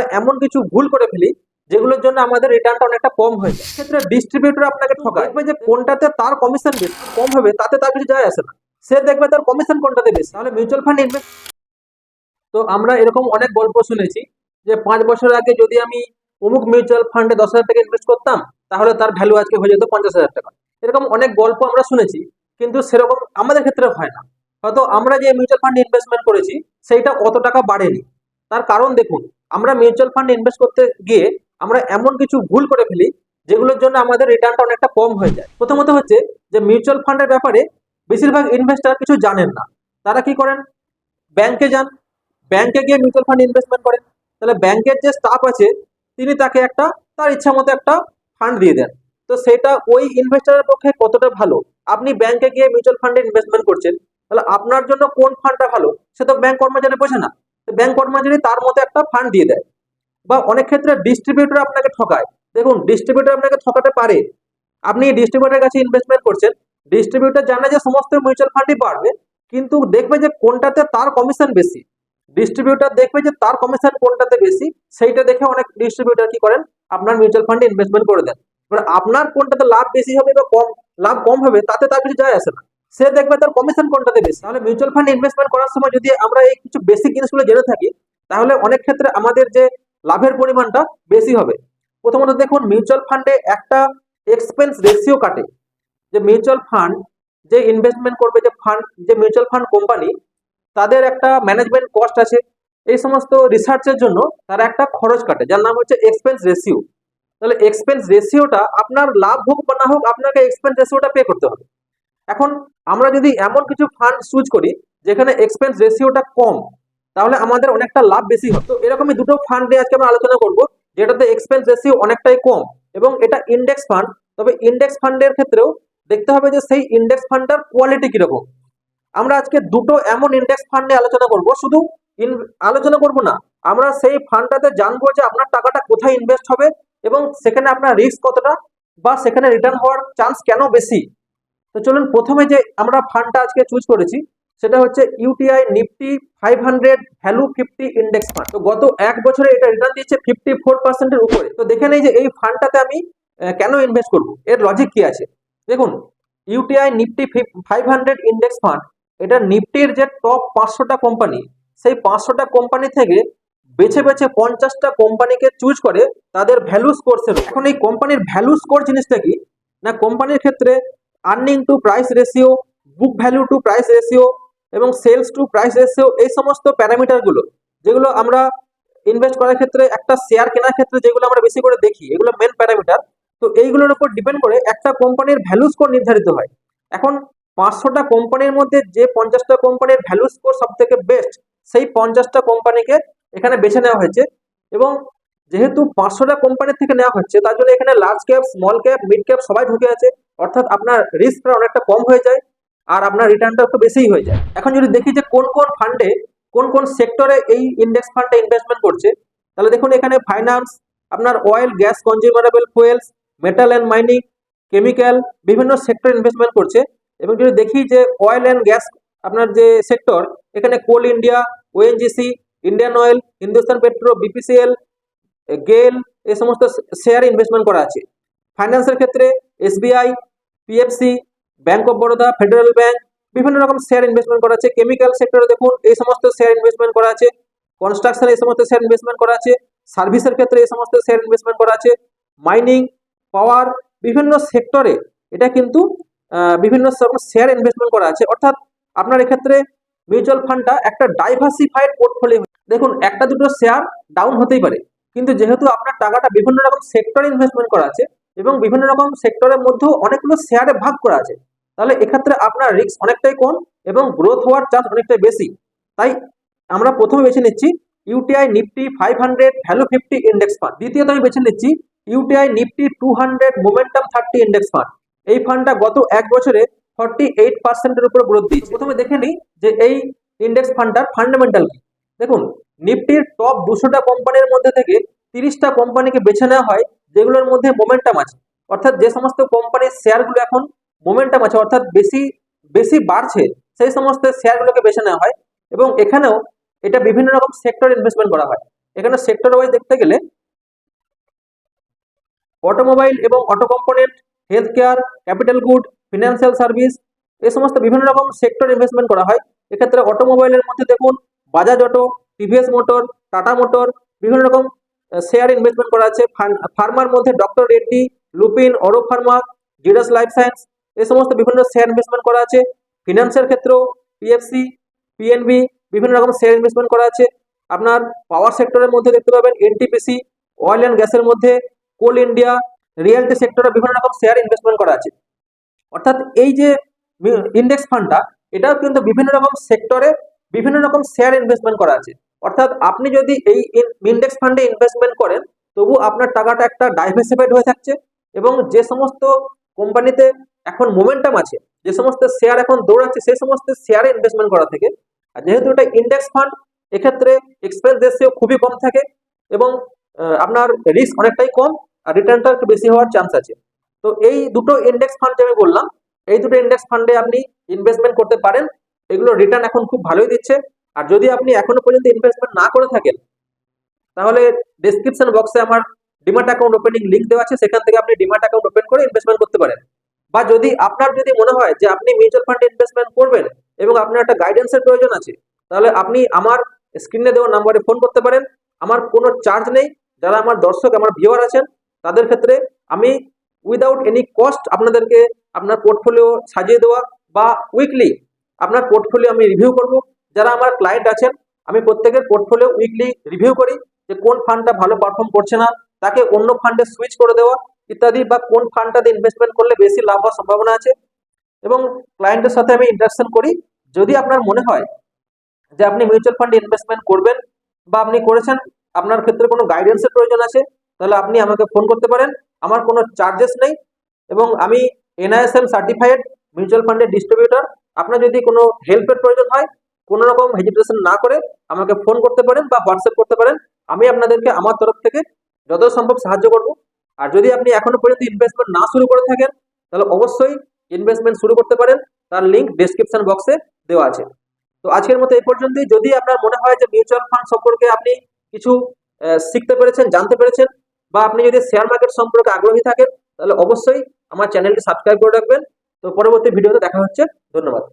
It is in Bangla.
আমরা এমন কিছু ভুল করে ফেলি, যেগুলোর জন্য আমাদের রিটার্নটা অনেকটা কম হয়ে যায়। ক্ষেত্রে ডিস্ট্রিবিউটর আপনাকে ঠকায়। যে কোনটাতে তার কমিশন বেশি, কম হবে, তাতে তার কিছু যায় আসে না। সে দেখবে তার কমিশন কোনটাতে বেশি। তাহলে মিউচুয়াল ফান্ড ইনভেস্ট তো আমরা এরকম অনেক গল্প শুনেছি যে পাঁচ বছর আগে যদি আমি অমুক মিউচুয়াল ফান্ডে দশ হাজার টাকা ইনভেস্ট করতাম, তাহলে তার ভ্যালু আজকে হয়ে যেত পঞ্চাশ হাজার টাকা। এরকম অনেক গল্প আমরা শুনেছি, কিন্তু সেরকম আমাদের ক্ষেত্রে হয় না। হয়তো আমরা যে মিউচুয়াল ফান্ড ইনভেস্টমেন্ট করেছি, সেইটা অত টাকা বাড়েনি। তার কারণ দেখুন আমরা মিউচুয়াল ফান্ড ইনভেস্ট করতে গিয়ে আমরা এমন কিছু ভুল করে ফেলি, যেগুলোর জন্য আমাদের রিটার্নটা অনেকটা কম হয়ে যায়। প্রথমত হচ্ছে যে মিউচুয়াল ফান্ডের ব্যাপারে বেশিরভাগ ইনভেস্টার কিছু জানেন না। তারা কি করেন? ব্যাংকে যান। ব্যাংকে গিয়ে মিউচুয়াল ফান্ড ইনভেস্টমেন্ট করেন। তাহলে ব্যাংকের যে স্টাফ আছে, তিনি তাকে একটা, তার ইচ্ছা মতো একটা ফান্ড দিয়ে দেন। তো সেটা ওই ইনভেস্টারের পক্ষে কতটা ভালো? আপনি ব্যাংকে গিয়ে মিউচুয়াল ফান্ডে ইনভেস্টমেন্ট করছেন, তাহলে আপনার জন্য কোন ফান্ডটা ভালো? সে তো ব্যাংক কর্মচারী বোঝে না। ব্যাংক কর্মচারী তার মতো একটা ফান্ড দিয়ে দেয় বা অনেক ক্ষেত্রে ডিস্ট্রিবিউটর আপনাকে ঠকায়। দেখুন ডিস্ট্রিবিউটর আপনাকে ঠকাতে পারে। আপনি ডিস্ট্রিবিউটরের কাছে ইনভেস্টমেন্ট করছেন ডিস্ট্রিবিউটর জানে যে সমস্ত মিউচুয়াল ফান্ডই বাড়বে, কিন্তু দেখবে যে কোনটাতে তার কমিশন বেশি। ডিস্ট্রিবিউটর দেখবে যে তার কমিশন কোনটাতে বেশি, সেইটা দেখে অনেক ডিস্ট্রিবিউটর কি করেন, আপনার মিউচুয়াল ফান্ডে ইনভেস্টমেন্ট করে দেন। এবার আপনার কোনটাতে লাভ বেশি হবে বা কম, লাভ কম হবে, তাতে তার কিছু যায় আসে না। সে দেখবে তার কমিশন কোনটাতে বেশি তাহলে মিউচুয়াল ফান্ড ইনভেস্টমেন্ট করার সময় যদি আমরা এই কিছু বেসিক জিনিসগুলো জেনে থাকি, তাহলে অনেক ক্ষেত্রে আমাদের যে লাভের পরিমাণটা বেশি হবে। প্রথমত দেখুন মিউচুয়াল ফান্ডে একটা এক্সপেন্স রেশিও কাটে। যে মিউচুয়াল ফান্ড যে ইনভেস্টমেন্ট করবে, যে ফান্ড যে মিউচুয়াল ফান্ড কোম্পানি তাদের একটা ম্যানেজমেন্ট কস্ট আছে। এই সমস্ত রিসার্চের জন্য তারা একটা খরচ কাটে, যার নাম হচ্ছে এক্সপেন্স রেশিও তাহলে এক্সপেন্স রেশিওটা আপনার লাভ হোক বা না হোক, আপনাকে এক্সপেন্স রেশিওটা পে করতে হবে। এখন আমরা যদি এমন কিছু ফান্ড চুজ করি, যেখানে এক্সপেন্স রেশিওটা কম, তাহলে আমাদের অনেকটা লাভ বেশি হবে। তো এরকমই দুটো ফান্ড নিয়ে আজকে আমরা আলোচনা করব, যেটাতে এক্সপেন্স রেশিও অনেকটাই কম এবং এটা ইন্ডেক্স ফান্ড তবে ইন্ডেক্স ফান্ডের ক্ষেত্রেও দেখতে হবে যে সেই ইন্ডেক্স ফান্ডটার কোয়ালিটি কীরকম। আমরা আজকে দুটো এমন ইন্ডেক্স ফান্ড নিয়ে আলোচনা করব, শুধু আলোচনা করব না, আমরা সেই ফান্ডটাতে জানব যে আপনার টাকাটা কোথায় ইনভেস্ট হবে এবং সেখানে আপনার রিস্ক কতটা বা সেখানে রিটার্ন হওয়ার চান্স কেন বেশি। তো চলুন প্রথমে যে আমরা ফান্ডটা আজকে চুজ করেছি, সেটা হচ্ছে UTI Nifty five hundred value fifty index fund তো গত এক বছরে এটা রিটার্ন দিয়েছে ফিফটি ফোর পার্সেন্টের উপরে। তো দেখে নেই যে এই ফান্ডটাতে আমি কেন ইনভেস্ট করব? এর লজিক কি আছে? দেখুন UTI Nifty five hundred index fund এটা নিফটির যে টপ পাঁচশোটা কোম্পানি সেই পাঁচশোটা কোম্পানি থেকে বেছে বেছে পঞ্চাশটা কোম্পানিকে চুজ করে তাদের ভ্যালু স্কোরসের এখন এই কোম্পানির ভ্যালু স্কোর জিনিসটা কি? না কোম্পানির ক্ষেত্রে earning to price ratio book value to price ratio এবং সেলস টু প্রাইস রেশিও এই সমস্ত প্যারামিটারগুলো যেগুলো আমরা ইনভেস্ট করার ক্ষেত্রে একটা শেয়ার কেনার ক্ষেত্রে যেগুলো আমরা বেশি করে দেখি, এগুলো মেন প্যারামিটার তো এইগুলোর উপর ডিপেন্ড করে একটা কোম্পানির ভ্যালু স্কোর নির্ধারিত হয়। এখন পাঁচশোটা কোম্পানির মধ্যে যে পঞ্চাশটা কোম্পানির ভ্যালু স্কোর সব থেকে বেস্ট সেই পঞ্চাশটা কোম্পানিকে এখানে বেছে নেওয়া হয়েছে এবং যেহেতু পাঁচশোটা কোম্পানির থেকে নেওয়া হচ্ছে, তার জন্য এখানে large cap small cap mid cap সবাই ঢুকে আছে। অর্থাৎ আপনার রিস্কটা অনেকটা কম হয়ে যায় আর আপনার রিটার্নটা একটু বেশিই হয়ে যায়। এখন যদি দেখি যে কোন কোন ফান্ডে কোন কোন সেক্টরে এই ইন্ডেক্স ফান্ডে ইনভেস্টমেন্ট করছে, তাহলে দেখুন এখানে ফাইন্যান্স আপনার oil gas consumable fuels metal and mining chemical বিভিন্ন সেক্টর ইনভেস্টমেন্ট করছে। এবং যদি দেখি যে অয়েল অ্যান্ড গ্যাস আপনার যে সেক্টর এখানে Coal India ONGC Indian Oil Hindustan petro BPCL GAIL এই সমস্ত শেয়ার ইনভেস্টমেন্ট করা আছে। ফাইন্যান্সের ক্ষেত্রে SBI PFC Bank of Baroda Federal Bank বিভিন্ন রকম শেয়ার ইনভেস্টমেন্ট করা আছে। কেমিক্যাল সেক্টরে দেখুন, এই সমস্ত শেয়ার ইনভেস্টমেন্ট করা আছে। কনস্ট্রাকশন এই সমস্ত শেয়ার ইনভেস্টমেন্ট করা আছে। সার্ভিসের ক্ষেত্রে এই সমস্ত শেয়ার ইনভেস্টমেন্ট করা আছে। মাইনিং পাওয়ার বিভিন্ন সেক্টরে এটা কিন্তু বিভিন্ন রকম শেয়ার ইনভেস্টমেন্ট করা আছে। অর্থাৎ আপনার এক্ষেত্রে মিউচুয়াল ফান্ডটা একটা ডাইভার্সিফাইড পোর্টফোলিও দেখুন, একটা দুটো শেয়ার ডাউন হতেই পারে। কিন্তু যেহেতু আপনার টাকাটা বিভিন্ন রকম সেক্টরে ইনভেস্টমেন্ট করা আছে এবং বিভিন্ন রকম সেক্টরের মধ্যেও অনেকগুলো শেয়ারে ভাগ করা আছে। তাহলে এক্ষেত্রে আপনার রিস্ক অনেকটাই কম এবং গ্রোথ হওয়ার চান্স অনেকটাই বেশি। তাই আমরা প্রথমে বেছে নিচ্ছি UTI Nifty five hundred value fifty index fund দ্বিতীয়ত আমি বেছে নিচ্ছি UTI Nifty two hundred momentum thirty index fund এই ফান্ডটা গত এক বছরে ফর্টি এইট পার্সেন্টের উপরে গ্রোথ দিয়েছে। প্রথমে দেখে নিই যে এই ইন্ডেক্স ফান্ডটার ফান্ডামেন্টাল কি। দেখুন নিফটির টপ দুশোটা কোম্পানির মধ্যে থেকে তিরিশটা কোম্পানিকে বেছে নেওয়া হয় যেগুলোর মধ্যে মোমেন্টাম আছে। অর্থাৎ যে সমস্ত কোম্পানির শেয়ারগুলো এখন মোমেন্টাম আছে, অর্থাৎ বেশি বেশি বাড়ছে, সেই সমস্ত শেয়ারগুলোকে বেছে নেওয়া হয় এবং এখানেও এটা বিভিন্ন রকম সেক্টর ইনভেস্টমেন্ট করা হয়। এখানে সেক্টর ওয়াইজ দেখতে গেলে অটোমোবাইল এবং auto component health care capital good financial service এই সমস্ত বিভিন্ন রকম সেক্টর ইনভেস্টমেন্ট করা হয়। এক্ষেত্রে অটোমোবাইলের মধ্যে দেখুন Bajaj auto TVS motor Tata motor বিভিন্ন রকম শেয়ার ইনভেস্টমেন্ট করা আছে। ফার্মার মধ্যে doctor Reddy Lupin Auro pharma Zydus life science এই সমস্ত বিভিন্ন শেয়ার ইনভেস্টমেন্ট করা আছে। ফিনান্সের ক্ষেত্রেও পিএফসি পিএনবি বিভিন্ন রকম শেয়ার ইনভেস্টমেন্ট করা আছে। আপনার পাওয়ার সেক্টরের মধ্যে দেখতে পাবেন এনটিপিসি অয়েল অ্যান্ড গ্যাসের মধ্যে কোল ইন্ডিয়া রিয়েলটি সেক্টরে বিভিন্ন রকম শেয়ার ইনভেস্টমেন্ট করা আছে। অর্থাৎ এই যে ইন্ডেক্স ফান্ডটা এটাও কিন্তু বিভিন্ন রকম সেক্টরে বিভিন্ন রকম শেয়ার ইনভেস্টমেন্ট করা আছে। অর্থাৎ আপনি যদি এই ইন্ডেক্স ফান্ডে ইনভেস্টমেন্ট করেন, তবু আপনার টাকাটা একটা ডাইভার্সিফাইড হয়ে থাকছে এবং যে সমস্ত কোম্পানিতে এখন মোমেন্টাম আছে, যে সমস্ত শেয়ার এখন দৌড়াচ্ছে, সেই সমস্ত শেয়ারে ইনভেস্টমেন্ট করা থেকে, আর যেহেতু এটা ইন্ডেক্স ফান্ড এক্ষেত্রে এক্সপেন্স রেশিও খুবই কম থাকে এবং আপনার রিস্ক অনেকটাই কম আর রিটার্নটা একটু বেশি হওয়ার চান্স আছে। তো এই দুটো ইন্ডেক্স ফান্ড যে আমি বললাম, এই দুটো ইন্ডেক্স ফান্ডে আপনি ইনভেস্টমেন্ট করতে পারেন, এগুলো রিটার্ন এখন খুব ভালোই দিচ্ছে। আর যদি আপনি এখনও পর্যন্ত ইনভেস্টমেন্ট না করে থাকেন, তাহলে ডেসক্রিপশন বক্সে আমার ডিমাট অ্যাকাউন্ট ওপেনিং লিংক দেওয়া আছে, সেখান থেকে আপনি ডিমাট অ্যাকাউন্ট ওপেন করে ইনভেস্টমেন্ট করতে পারেন। বা যদি আপনার যদি মনে হয় যে আপনি মিউচুয়াল ফান্ডে ইনভেস্টমেন্ট করবেন এবং আপনার একটা গাইডেন্সের প্রয়োজন আছে, তাহলে আপনি আমার স্ক্রিনে দেওয়া নাম্বারে ফোন করতে পারেন। আমার কোনো চার্জ নেই। যারা আমার দর্শক, আমার ভিউয়ার আছেন, তাদের ক্ষেত্রে আমি উইদাউট এনি কস্ট আপনাদেরকে আপনার পোর্টফোলিও সাজিয়ে দেওয়া বা উইকলি আপনার পোর্টফোলিও আমি রিভিউ করব। যারা আমার ক্লায়েন্ট আছেন, আমি প্রত্যেকের পোর্টফোলিও উইকলি রিভিউ করি যে কোন ফান্ডটা ভালো পারফর্ম করছে না, তাকে অন্য ফান্ডে সুইচ করে দেওয়া ইত্যাদি বা কোন ফান্ডটাতে ইনভেস্টমেন্ট করলে বেশি লাভ হওয়ার সম্ভাবনা আছে। এবং ক্লায়েন্টের সাথে আমি ইন্টারাকশন করি। যদি আপনার মনে হয় যে আপনি মিউচুয়াল ফান্ডে ইনভেস্টমেন্ট করবেন বা আপনি করেছেন, আপনার ক্ষেত্রে কোনো গাইডেন্সের প্রয়োজন আছে, তাহলে আপনি আমাকে ফোন করতে পারেন। আমার কোনো চার্জেস নেই এবং আমি এনআইএসএম সার্টিফাইড মিউচুয়াল ফান্ডের ডিস্ট্রিবিউটর আপনার যদি কোনো হেল্পের প্রয়োজন হয় কোনো রকম হেজিটেশন না করে আমাকে ফোন করতে পারেন বা হোয়াটসঅ্যাপ করতে পারেন, আমি আপনাদেরকে আমার তরফ থেকে যত সম্ভব সাহায্য করব। আর যদি আপনি এখনও পর্যন্ত ইনভেস্টমেন্ট না শুরু করে থাকেন, তাহলে অবশ্যই ইনভেস্টমেন্ট শুরু করতে পারেন। তার লিঙ্ক ডেসক্রিপশন বক্সে দেওয়া আছে। তো আজকের মতো এই পর্যন্তই। যদি আপনার মনে হয় যে মিউচুয়াল ফান্ড সম্পর্কে আপনি কিছু শিখতে পেরেছেন, জানতে পেরেছেন, বা আপনি যদি শেয়ার মার্কেট সম্পর্কে আগ্রহী থাকেন, তাহলে অবশ্যই আমার চ্যানেলটি সাবস্ক্রাইব করে রাখবেন। তো পরবর্তী ভিডিওতে দেখা হচ্ছে। ধন্যবাদ।